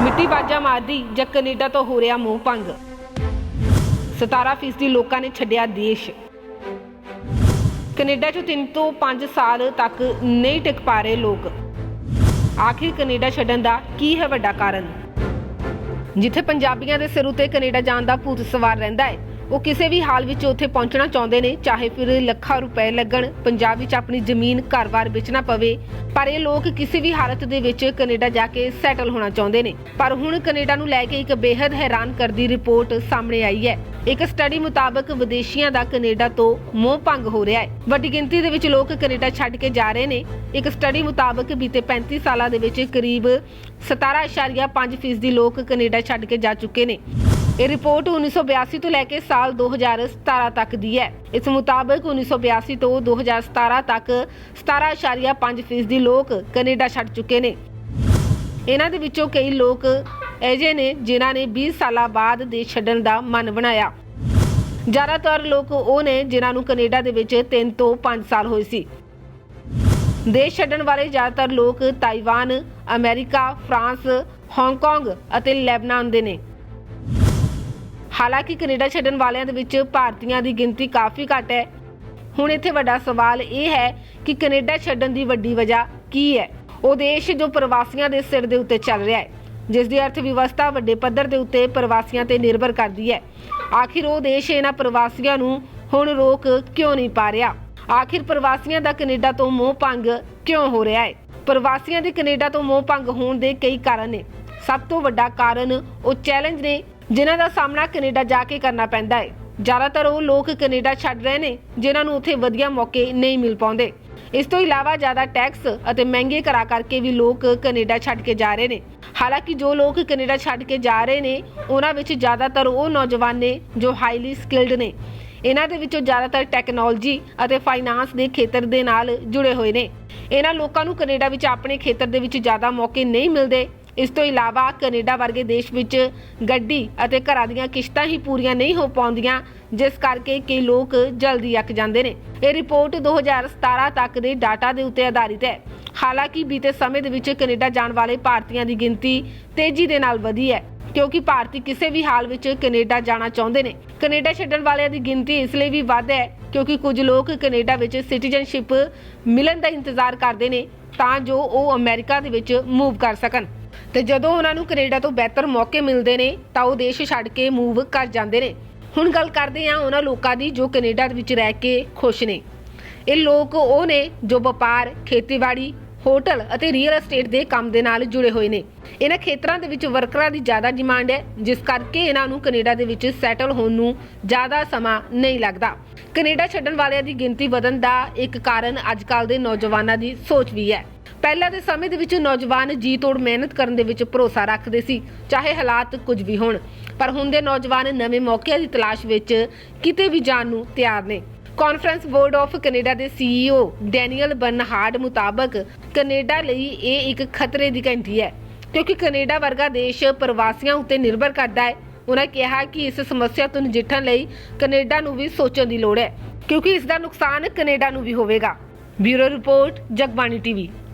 ਮਿੱਟੀ ਬਾਜਾ ਮਾਰਦੀ ਜਾਂ ਕੈਨੇਡਾ ਤੋਂ ਹੋ ਰਿਹਾ ਮੂੰਹ ਭੰਗ। 17% ਲੋਕਾਂ ਨੇ ਛੱਡਿਆ ਦੇਸ਼। ਕੈਨੇਡਾ 'ਚ 3 ਤੋਂ 5 ਸਾਲ ਤੱਕ ਨਹੀਂ ਟਿਕ ਪਾ ਰਹੇ ਲੋਕ। ਆਖਿਰ ਕੈਨੇਡਾ ਛੱਡਣ ਦਾ ਕੀ ਹੈ ਵੱਡਾ ਕਾਰਨ? ਜਿੱਥੇ ਪੰਜਾਬੀਆਂ ਦੇ ਸਿਰ ਉਤੇ ਕੈਨੇਡਾ ਜਾਣ ਦਾ ਭੂਤ ਸਵਾਰ ਰਹਿੰਦਾ ਹੈ ਉਹ ਕਿਸੇ ਵੀ ਹਾਲ ਵਿੱਚ ਉੱਥੇ ਪਹੁੰਚਣਾ ਚਾਹੁੰਦੇ ਨੇ, ਚਾਹੇ ਫਿਰ ਲੱਖਾਂ ਰੁਪਏ ਲੱਗਣ, ਪੰਜਾਬ ਵਿੱਚ ਆਪਣੀ ਜ਼ਮੀਨ ਘਰ-ਬਾਰ ਵੇਚਣਾ ਪਵੇ, ਪਰ ਇਹ ਲੋਕ ਕਿਸੇ ਵੀ ਹਾਲਤ ਦੇ ਵਿੱਚ ਕੈਨੇਡਾ ਜਾ ਕੇ ਸੈਟਲ ਹੋਣਾ ਚਾਹੁੰਦੇ ਨੇ। ਪਰ ਹੁਣ ਕੈਨੇਡਾ ਨੂੰ ਲੈ ਕੇ ਇੱਕ ਬੇहद ਹੈਰਾਨ ਕਰਦੀ ਰਿਪੋਰਟ ਸਾਹਮਣੇ ਆਈ ਹੈ। ਇੱਕ ਸਟੱਡੀ ਮੁਤਾਬਕ ਵਿਦੇਸ਼ੀਆਂ ਦਾ ਕੈਨੇਡਾ ਤੋਂ ਮੋਹ ਭੰਗ ਹੋ ਰਿਹਾ ਹੈ। ਵੱਡੀ ਗਿਣਤੀ ਦੇ ਵਿੱਚ ਲੋਕ ਕੈਨੇਡਾ ਛੱਡ ਕੇ ਜਾ ਰਹੇ ਨੇ। ਇੱਕ ਸਟੱਡੀ ਮੁਤਾਬਕ ਬੀਤੇ 35 ਸਾਲਾਂ ਦੇ ਵਿੱਚ ਕਰੀਬ 17.5% ਦੀ ਲੋਕ ਕੈਨੇਡਾ ਛੱਡ ਕੇ ਜਾ ਚੁੱਕੇ ਨੇ। ਇਹ ਰਿਪੋਰਟ 1982 ਤੋਂ ਲੈ ਕੇ ਸਾਲ 2017 ਤੱਕ ਦੀ ਹੈ। ਇਸ ਮੁਤਾਬਕ 1982 ਤੋਂ 2017 ਤੱਕ 17.5% ਦੀ ਲੋਕ ਕੈਨੇਡਾ ਛੱਡ ਚੁੱਕੇ ਨੇ। ਇਹਨਾਂ ਦੇ ਵਿੱਚੋਂ ਕਈ ਲੋਕ ਅਜਿਹੇ ਨੇ ਜਿਨ੍ਹਾਂ ਨੇ 20 ਸਾਲਾਂ ਬਾਅਦ ਦੇਸ਼ ਛੱਡਣ ਦਾ ਮਨ ਬਣਾਇਆ। ਜ਼ਿਆਦਾਤਰ ਲੋਕ ਉਹ ਨੇ ਜਿਨ੍ਹਾਂ ਨੂੰ ਕੈਨੇਡਾ ਦੇ ਵਿੱਚ 3 ਤੋਂ 5 ਸਾਲ ਹੋਏ ਸੀ। ਦੇਸ਼ ਛੱਡਣ ਵਾਲੇ ਜ਼ਿਆਦਾਤਰ ਲੋਕ Taiwan, America, France, Hong Kong ਅਤੇ ਲੈਬਨਾਨ ਦੇ ਨੇ। ਹਾਲਾਂਕਿ ਕੈਨੇਡਾ ਛੱਡਣ ਵਾਲਿਆਂ ਦੇ ਵਿੱਚ ਭਾਰਤੀਆਂ ਦੀ ਗਿਣਤੀ ਕਾਫੀ ਘੱਟ ਹੈ। ਹੁਣ ਇੱਥੇ ਵੱਡਾ ਸਵਾਲ ਇਹ ਹੈ ਕਿ ਕੈਨੇਡਾ ਛੱਡਣ ਦੀ ਵੱਡੀ ਵਜ੍ਹਾ ਕੀ ਹੈ? ਉਹ ਦੇਸ਼ ਜੋ ਪ੍ਰਵਾਸੀਆਂ ਦੇ ਸਿਰ ਦੇ ਉੱਤੇ ਚੱਲ ਰਿਹਾ ਹੈ, ਜਿਸ ਦੀ ਅਰਥ ਵਿਵਸਥਾ ਵੱਡੇ ਪੱਧਰ ਦੇ ਉੱਤੇ ਪ੍ਰਵਾਸੀਆਂ ਤੇ ਨਿਰਭਰ ਕਰਦੀ ਹੈ। ਆਖਿਰ ਉਹ ਦੇਸ਼ ਇਹਨਾਂ ਪ੍ਰਵਾਸੀਆਂ ਨੂੰ ਹੁਣ ਰੋਕ ਕਿਉਂ ਨਹੀਂ ਪਾ ਰਿਹਾ? ਆਖਿਰ ਪ੍ਰਵਾਸੀਆਂ ਦਾ ਕੈਨੇਡਾ ਤੋਂ ਮੋਹ ਭੰਗ ਕਿਉਂ ਹੋ ਰਿਹਾ ਹੈ? ਪ੍ਰਵਾਸੀਆਂ ਦੇ ਕੈਨੇਡਾ ਤੋਂ ਮੋਹ ਭੰਗ ਹੋਣ ਦੇ ਕਈ ਕਾਰਨ ਨੇ। ਸਭ ਤੋਂ ਵੱਡਾ ਕਾਰਨ ਉਹ ਚੈਲੰਜ ਨੇ, ਜਿਨ੍ਹਾਂ ਦਾ ਸਾਹਮਣਾ ਕੈਨੇਡਾ ਜਾ ਕੇ ਕਰਨਾ ਪੈਂਦਾ ਹੈ। ਜ਼ਿਆਦਾਤਰ ਉਹ ਲੋਕ ਕੈਨੇਡਾ ਛੱਡ ਰਹੇ ਨੇ, ਜਿਨ੍ਹਾਂ ਨੂੰ ਉੱਥੇ ਵਧੀਆ ਮੌਕੇ ਨਹੀਂ ਮਿਲ ਪਾਉਂਦੇ। ਇਸ ਤੋਂ ਇਲਾਵਾ ਜ਼ਿਆਦਾ ਟੈਕਸ ਅਤੇ ਮਹਿੰਗੇ ਕਰਾ ਕਰਕੇ ਵੀ ਲੋਕ ਕੈਨੇਡਾ ਛੱਡ ਕੇ ਜਾ ਰਹੇ ਨੇ। ਹਾਲਾਂਕਿ ਜੋ ਲੋਕ ਕੈਨੇਡਾ ਛੱਡ ਕੇ ਜਾ ਰਹੇ ਨੇ, ਉਹਨਾਂ ਵਿੱਚ ਜ਼ਿਆਦਾਤਰ ਉਹ ਨੌਜਵਾਨ ਨੇ ਜੋ ਹਾਈਲੀ ਸਕਿਲਡ ਨੇ। ਇਹਨਾਂ ਦੇ ਵਿੱਚੋਂ ਜ਼ਿਆਦਾਤਰ ਟੈਕਨੋਲੋਜੀ ਅਤੇ ਫਾਈਨਾਂਸ ਦੇ ਖੇਤਰ ਦੇ ਨਾਲ ਜੁੜੇ ਹੋਏ ਨੇ। ਇਹਨਾਂ ਲੋਕਾਂ ਨੂੰ ਕੈਨੇਡਾ ਵਿੱਚ ਆਪਣੇ ਖੇਤਰ ਦੇ ਵਿੱਚ ਜ਼ਿਆਦਾ ਮੌਕੇ ਨਹੀਂ ਮਿਲਦੇ ਇਸ ਤੋਂ ਇਲਾਵਾ ਕੈਨੇਡਾ ਵਰਗੇ ਦੇਸ਼ ਵਿੱਚ ਗੱਡੀ ਅਤੇ ਘਰਾਂ ਦੀਆਂ ਕਿਸ਼ਤਾਂ ਹੀ ਪੂਰੀਆਂ ਨਹੀਂ ਹੋ ਪਾਉਂਦੀਆਂ, ਜਿਸ ਕਰਕੇ ਕਈ ਲੋਕ ਜਲਦੀ ਅੱਕ ਜਾਂਦੇ ਨੇ। ਇਹ ਰਿਪੋਰਟ 2017 ਤੱਕ ਦੇ ਡਾਟਾ ਦੇ ਉੱਤੇ ਆਧਾਰਿਤ ਹੈ। ਹਾਲਾਂਕਿ ਬੀਤੇ ਸਮੇਂ ਦੇ ਵਿੱਚ ਕੈਨੇਡਾ ਜਾਣ ਵਾਲੇ ਭਾਰਤੀਆਂ ਦੀ ਗਿਣਤੀ ਤੇਜ਼ੀ ਦੇ ਨਾਲ ਵਧੀ ਹੈ, ਕਿਉਂਕਿ ਭਾਰਤੀ ਕਿਸੇ ਵੀ ਹਾਲ ਵਿੱਚ ਕੈਨੇਡਾ ਜਾਣਾ ਚਾਹੁੰਦੇ ਨੇ। ਕੈਨੇਡਾ ਛੱਡਣ ਵਾਲਿਆਂ ਦੀ ਗਿਣਤੀ ਇਸ ਲਈ ਵੀ ਵੱਧ ਹੈ, ਕਿਉਂਕਿ ਕੁਝ ਲੋਕ ਕੈਨੇਡਾ ਵਿੱਚ ਸਿਟੀਜ਼ਨਸ਼ਿਪ ਮਿਲਣ ਦਾ ਇੰਤਜ਼ਾਰ ਕਰਦੇ ਨੇ, ਤਾਂ ਜੋ ਉਹ ਅਮਰੀਕਾ ਦੇ ਵਿੱਚ ਮੂਵ ਕਰ ਸਕਣ। ਤੇ ਜਦੋਂ ਉਹਨਾਂ ਨੂੰ ਕੈਨੇਡਾ ਤੋਂ ਬਿਹਤਰ ਮੌਕੇ ਮਿਲਦੇ ਨੇ, ਤਾਂ ਉਹ ਦੇਸ਼ ਛੱਡ ਕੇ ਮੂਵ ਕਰ ਜਾਂਦੇ ਨੇ। ਹੁਣ ਗੱਲ ਕਰਦੇ ਹਾਂ ਉਹਨਾਂ ਲੋਕਾਂ ਦੀ ਜੋ ਕੈਨੇਡਾ ਵਿੱਚ ਰਹਿ ਕੇ ਖੁਸ਼ ਨੇ। ਇਹ ਲੋਕ ਉਹ ਨੇ ਜੋ ਵਪਾਰ, ਖੇਤੀਬਾੜੀ, ਹੋਟਲ ਅਤੇ ਰੀਅਲ ਅਸਟੇਟ ਦੇ ਕੰਮ ਦੇ ਨਾਲ ਜੁੜੇ ਹੋਏ ਨੇ। ਇਹਨਾਂ ਖੇਤਰਾਂ ਦੇ ਵਿੱਚ ਵਰਕਰਾਂ ਦੀ ਜ਼ਿਆਦਾ ਡਿਮਾਂਡ ਹੈ, ਜਿਸ ਕਰਕੇ ਇਹਨਾਂ ਨੂੰ ਕੈਨੇਡਾ ਦੇ ਵਿੱਚ ਸੈਟਲ ਹੋਣ ਨੂੰ ਜ਼ਿਆਦਾ ਸਮਾਂ ਨਹੀਂ ਲੱਗਦਾ। ਕੈਨੇਡਾ ਛੱਡਣ ਵਾਲਿਆਂ ਦੀ ਗਿਣਤੀ ਵਧਣ ਦਾ ਇੱਕ ਕਾਰਨ ਅੱਜਕੱਲ ਦੇ ਨੌਜਵਾਨਾਂ ਦੀ ਸੋਚ ਵੀ ਹੈ। ਪਹਿਲਾਂ ਦੇ ਸਮੇਂ ਦੇ ਵਿੱਚ ਨੌਜਵਾਨ ਜੀ ਤੋੜ ਮਿਹਨਤ ਕਰਨ ਦੇ ਵਿੱਚ ਭਰੋਸਾ ਰੱਖਦੇ ਸੀ, ਚਾਹੇ ਹਾਲਾਤ ਕੁਝ ਵੀ ਹੋਣ। ਪਰ ਹੁਣ ਦੇ ਨੌਜਵਾਨ ਨਵੇਂ ਮੌਕਿਆਂ ਦੀ ਤਲਾਸ਼ ਵਿੱਚ ਕਿਤੇ ਵੀ ਜਾਣ ਨੂੰ ਤਿਆਰ ਨੇ। ਕਾਨਫਰੰਸ ਬੋਰਡ ਆਫ ਕੈਨੇਡਾ ਦੇ ਸੀਈਓ ਡੈਨੀਅਲ ਬਰਨਹਾਰਡ ਮੁਤਾਬਕ ਕੈਨੇਡਾ ਲਈ ਇਹ ਇੱਕ ਖਤਰੇ ਦੀ ਘੰਟੀ ਹੈ, ਕਿਉਂਕਿ ਕੈਨੇਡਾ ਵਰਗਾ ਦੇਸ਼ ਪ੍ਰਵਾਸੀਆਂ ਉੱਤੇ ਨਿਰਭਰ ਕਰਦਾ ਹੈ। ਉਹਨਾਂ ਕਿਹਾ ਕਿ ਇਸ ਸਮੱਸਿਆ ਤੋਂ ਨਜਿੱਠਣ ਲਈ ਕੈਨੇਡਾ ਨੂੰ ਵੀ ਸੋਚਣ ਦੀ ਲੋੜ ਹੈ, ਕਿਉਂਕਿ ਇਸ ਦਾ ਨੁਕਸਾਨ ਕੈਨੇਡਾ ਨੂੰ ਵੀ ਹੋਵੇਗਾ। Bureau report, Jagbani TV.